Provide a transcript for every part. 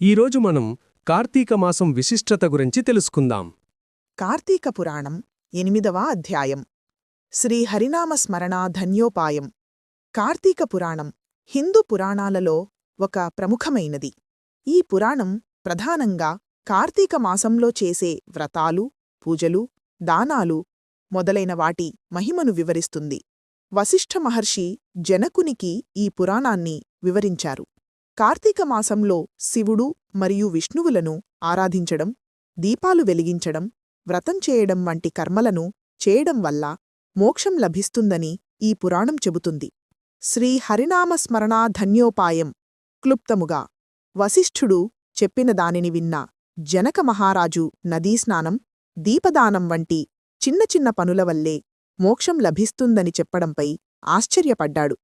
ఈరోజు మనం కార్తీక మాసం విశిష్టత గురించి తెలుసుకుందాం. కార్తీక పురాణం ఎనిమిదవ అధ్యాయం. శ్రీహరినామస్మరణ ధన్యోపాయం. కార్తీక పురాణం హిందూ పురాణాలలో ఒక ప్రముఖమైనది. ఈ పురాణం ప్రధానంగా కార్తీక మాసంలో చేసే వ్రతాలు పూజలు దానాలు మొదలైన వాటి మహిమను వివరిస్తుంది. వశిష్ఠ మహర్షి జనకునికి ఈ పురాణాన్ని వివరించారు. కార్తీక మాసంలో శివుడు మరియు విష్ణువులను ఆరాధించడం దీపాలు వెలిగించడం వ్రతం చేయడం వంటి కర్మలను చేయడం వల్ల మోక్షం లభిస్తుందని ఈ పురాణం చెబుతుంది. శ్రీ హరినామస్మరణా ధన్యోపాయం క్లుప్తముగా వశిష్ఠుడు చెప్పిన దానిని విన్న జనక మహారాజు నదీస్నానం దీపదానం వంటి చిన్న చిన్న పనుల వల్లే మోక్షం లభిస్తుందని చెప్పడంపై ఆశ్చర్యపడ్డాడు.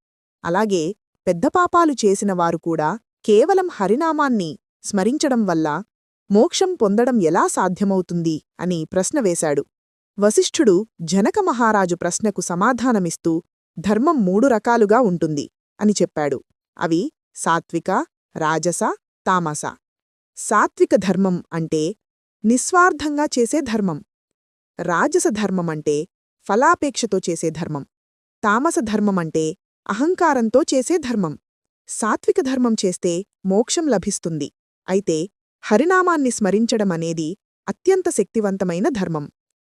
అలాగే పెద్ద పాపాలు చేసిన వారు కూడా కేవలం హరినామాన్ని స్మరించడం వల్ల మోక్షం పొందడం ఎలా సాధ్యమవుతుంది అని ప్రశ్న వేశాడు. వశిష్ఠుడు జనక మహారాజు ప్రశ్నకు సమాధానమిస్తూ ధర్మం మూడు రకాలుగా ఉంటుంది అని చెప్పాడు. అవి సాత్విక రాజస తామస. సాత్విక ధర్మం అంటే నిస్వార్థంగా చేసే ధర్మం. రాజస ధర్మం అంటే ఫలాపేక్షతో చేసే ధర్మం. తామస ధర్మం అంటే అహంకారంతో చేసే ధర్మం. సాత్విక ధర్మం చేస్తే మోక్షం లభిస్తుంది. అయితే హరినామాన్ని స్మరించడం అనేది అత్యంత శక్తివంతమైన ధర్మం.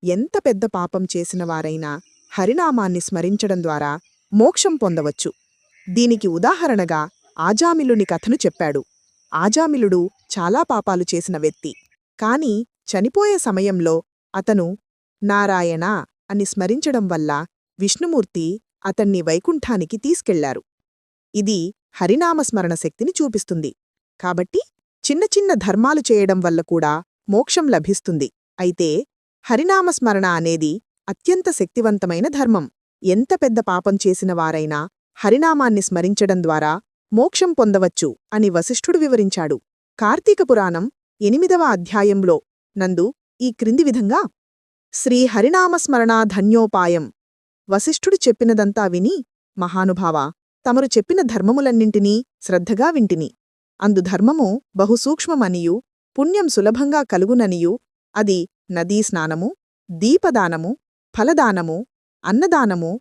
ఎంత పెద్ద పాపం చేసిన వారైనా హరినామాన్ని స్మరించడం ద్వారా మోక్షం పొందవచ్చు. దీనికి ఉదాహరణగా ఆజామిలుని కథను చెప్పాడు. ఆజామిలుడు చాలా పాపాలు చేసిన వ్యక్తి. కాని చనిపోయే సమయంలో అతను నారాయణ అని స్మరించడం వల్ల విష్ణుమూర్తి అతన్ని వైకుంఠానికి తీసుకెళ్ళారు. ఇది హరినామస్మరణ శక్తిని చూపిస్తుంది. కాబట్టి చిన్న చిన్న ధర్మాలు చేయడం వల్ల కూడా మోక్షం లభిస్తుంది. అయితే హరినామస్మరణ అనేది అత్యంత శక్తివంతమైన ధర్మం. ఎంత పెద్ద పాపం చేసిన వారైనా హరినామాన్ని స్మరించడం ద్వారా మోక్షం పొందవచ్చు అని వశిష్ఠుడు వివరించాడు. కార్తీక పురాణం ఎనిమిదవ అధ్యాయంలో నందు ఈ క్రింది విధంగా శ్రీ ధన్యోపాయం వశిష్ఠుడు చెప్పినదంతా విని మహానుభావా తమరు చెప్పిన ధర్మములన్నింటినీ శ్రద్ధగా వింటిని. అందు ధర్మము బహుసూక్ష్మమనియు పుణ్యం సులభంగా కలుగుననియు అది నదీ స్నానము దీపదానము ఫలదానము అన్నదానము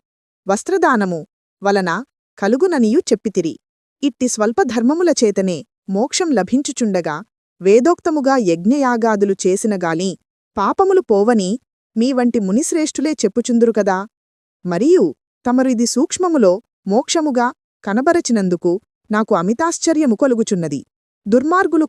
వస్త్రదానము వలన కలుగుననియు చెప్పితిరి. ఇట్టి స్వల్పధర్మముల చేతనే మోక్షం లభించుచుండగా వేదోక్తముగా యజ్ఞయాగాదులు చేసినగాని పాపములు పోవని మీ వంటి మునిశ్రేష్ఠులే చెప్పుచుందురు కదా? మరియు తమరిది సూక్ష్మములో మోక్షముగా కనబరచినందుకు నాకు అమితాశ్చర్యము కలుగుచున్నది. దుర్మార్గులు